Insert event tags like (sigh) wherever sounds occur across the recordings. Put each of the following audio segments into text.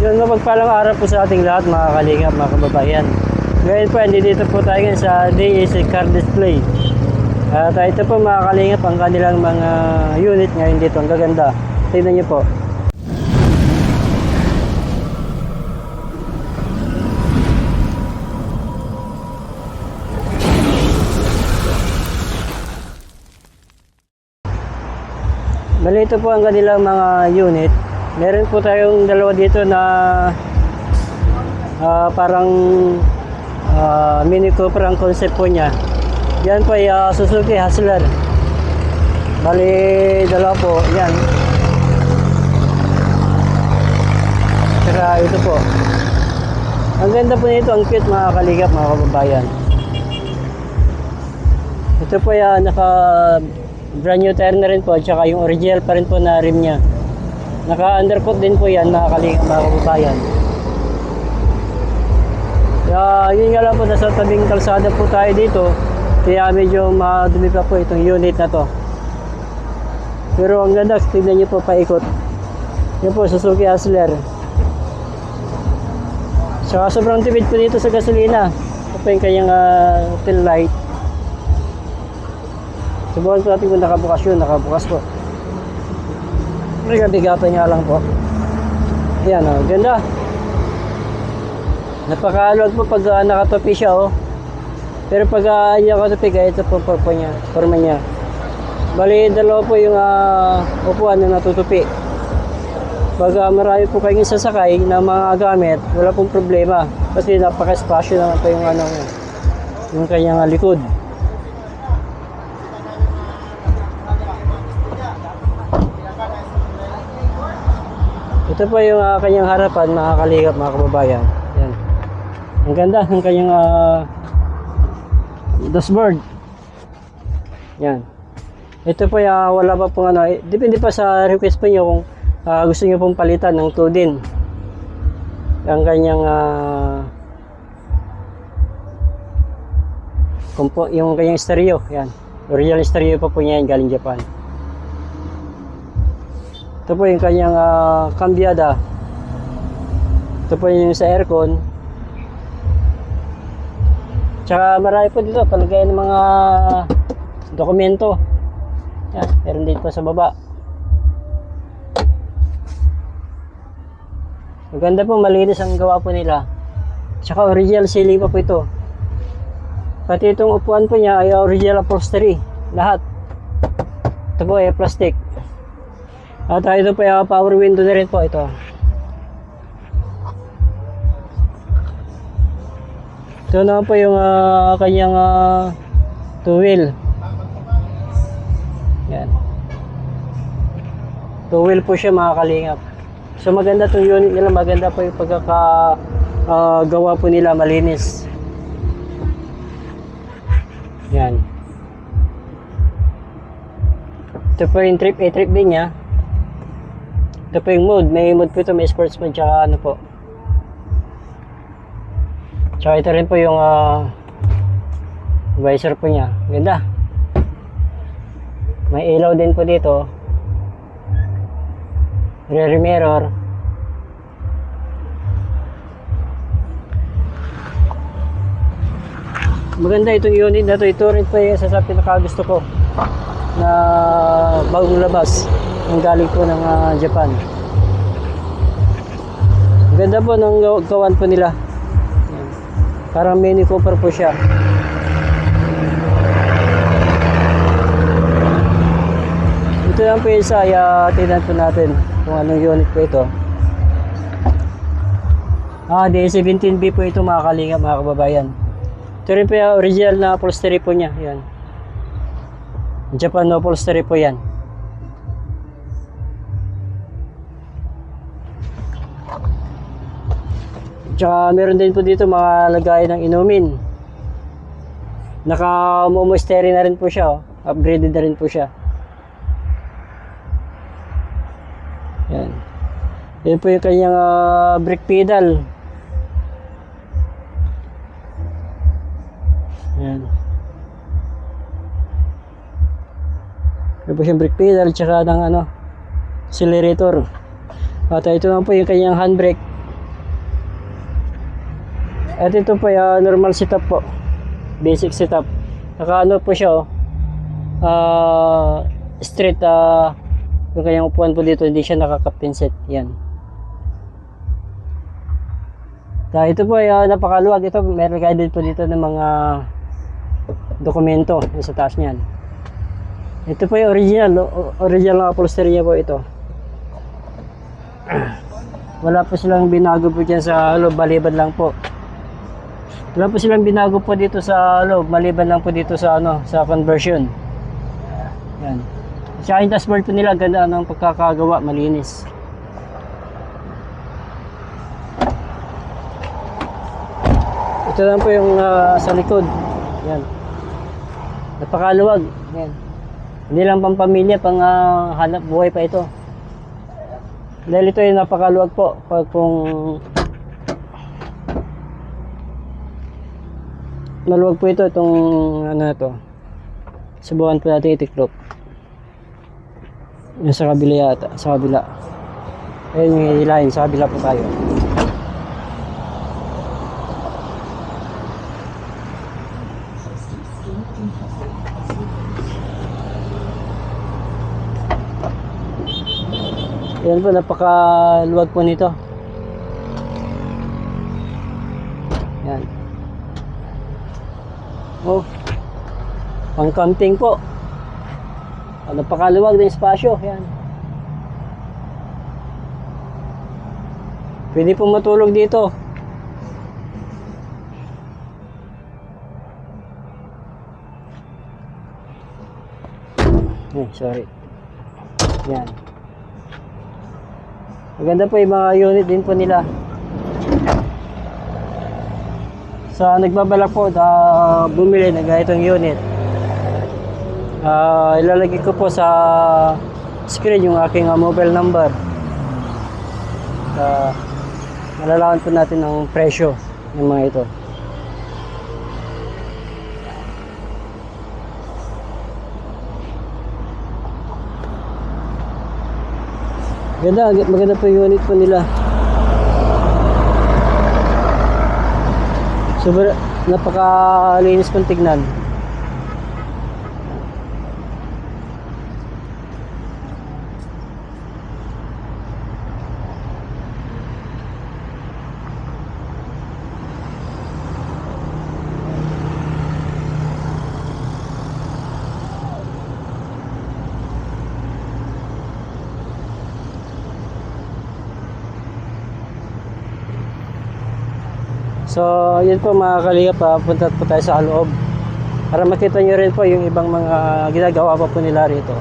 Yun, mapagpalang araw po sa ating lahat mga kalingap, mga kababayan. Ngayon po, dito po tayo ngayon sa DAC Car Display. At uh, ito po mga kalingap, ang kanilang mga unit ngayon dito. Ang gaganda. Tingnan niyo po. Bali ito po ang kanilang mga unit. Meron po tayong dalawa dito na ah, parang ah, Mini Cooper ang concept po niya. Yan po ay ah, Suzuki Hustler. Bali dalawa po. Yan. Saka ito po. Ang ganda po nito, ang cute mga kaligap, mga kababayan. Ito po ay ah, naka brand new tire na rin po at saka yung original pa rin po na rim niya. Naka undercoat din po yan mga kaligap, mga kababayan. Kaya yun nga lang po, nasa tabing kalsada po tayo dito. Kaya medyo madumi pa po itong unit na to. Pero ang ganda, tignan niyo po paikot. Yan po, Suzuki Hustler. Saka sobrang tipid po dito sa gasolina. Ito po yung kanyang uh, tail light. Subukan po natin kung nakabukas yun. Nakabukas po. Nagabigatan nga lang po. Yan o, ganda. Napakaluwag po pag uh, nakatopi siya oh. Pero pag uh, nakatopi, kaya ito po po, po niya, forma niya. Bali, dalawa po yung uh, upuan na natutupi. Pag uh, marami po kayong sasakay na mga gamit, wala pong problema. Kasi napaka-spasyo naman po yung ano, yung kanyang likod. Ito po yung uh, kanyang harapan, mga kaligap, mga kababayan. Yan. Ang ganda ng kanyang uh, dashboard. Yan. Ito po uh, wala pa pong ano, eh, depende pa sa request po nyo kung uh, gusto nyo pong palitan ng 2 din. Ang kanyang uh, yung kanyang stereo. Yan. Original stereo pa po niya galing Japan. Ito po yung kanyang uh, kambyada. Ito po yung sa aircon. Tsaka marami po dito, palagay ng mga dokumento. Yan, meron dito sa baba. Maganda po, malinis ang gawa po nila. Tsaka original ceiling pa po ito. Pati itong upuan po niya ay original upholstery. Lahat. Ito po ay plastic. At uh, ito po yung power window na rin po ito. Ito naman po yung uh, kanyang uh, two wheel. Yan. Two wheel po siya mga kalingap. So maganda itong unit nila, maganda po yung pagkaka uh, gawa po nila, malinis. Yan. Ito po yung trip A, trip B niya. Ito po yung mode. May mode po ito. May sports mode. Tsaka ano po. Tsaka ito rin po yung uh, visor po niya. Ganda. May ilaw din po dito. Rear mirror. Maganda itong unit na to. Ito rin po yung isa sa pinakagusto ko na bagong labas ang galing po ng ah, Japan. Ganda po ng gaw- gawan po nila. Parang mini cooper po siya. Ito lang po yung uh, tingnan po natin kung anong unit po ito. Ah, D17B po ito mga kalinga, mga kababayan. Ito rin po yung original na upholstery po niya. Yan. Japan upholstery po yan. Tsaka meron din po dito mga lagayan ng inumin. Naka momostery na rin po siya. Oh. Upgraded na rin po siya. Yan. Yan po yung kanyang ah, brake pedal. Yan. Yan po siyang brake pedal tsaka ng ano, accelerator. At ito naman po yung kanyang handbrake. At ito po yung normal setup po. Basic setup. Naka ano po siya oh. Ah, straight ah yung kanyang upuan po dito hindi siya nakakapinset. Yan. Dahil ito po ay ah, napakaluwag. Ito meron din po dito ng mga dokumento yung sa taas niyan. Ito po yung original. Original na upholstery niya po ito. (clears throat) Wala po silang binago po dyan sa loob, maliban lang po. Wala po silang binago po dito sa loob, maliban lang po dito sa ano, sa conversion. Yan. Tsaka yung dashboard po nila, ganda ng pagkakagawa, malinis. Ito lang po yung ah, sa likod. Yan. Napakaluwag. Yan. Hindi lang pang pamilya, pang ah, hanap buhay pa ito. Dahil ito yung napakaluwag po. Pag kung maluwag po ito, itong ano na to. Subukan po natin itiklop. Yung sa kabila yata, sa kabila. Ayun yung hilahin, sa kabila po tayo. Yan po, napakaluwag po nito. Yan. Oh. Pang camping po. Ah, Napakaluwag ng espasyo. Yan. Pwede po matulog dito. Eh, sorry. Yan. Maganda po yung mga unit din po nila. Sa nagbabalak po na bumili ng ganitong unit. Ah, ilalagay ko po sa screen yung aking ah, mobile number. Uh, malalaman po natin ang presyo ng mga ito. Ganda, maganda po yung unit po nila. Super, napakalinis pong tignan. So, yun po mga kalingap, papunta po tayo sa loob. Para makita nyo rin po yung ibang mga ginagawa pa po nila rito.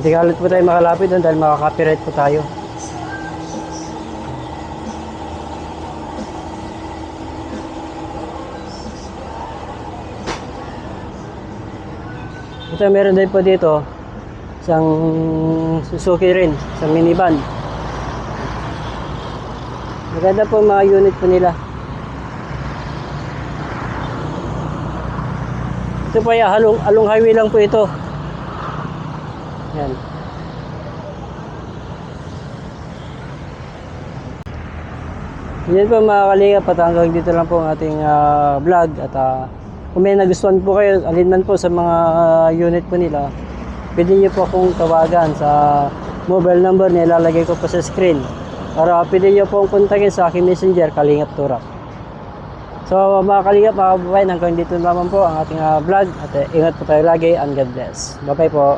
Hindi kalit po tayo makalapit doon dahil makaka-copyright po tayo. Ito meron din po dito isang Suzuki rin, isang minivan. Maganda po mga unit po nila. Ito po yung halong, along highway lang po ito. Yan. Yan po mga kalinga, pat hanggang dito lang po ang ating ah, vlog at ah, kung may nagustuhan po kayo, alin man po sa mga ah, unit po nila, pwede niyo po akong tawagan sa mobile number na ilalagay ko po sa screen. Para pwede niyo po akong kontakin sa aking messenger, Kalingap Turak. So mga kalingap, mga kababayan, hanggang dito naman po ang ating ah, vlog at eh, ingat po tayo lagi and God bless. Bye bye po.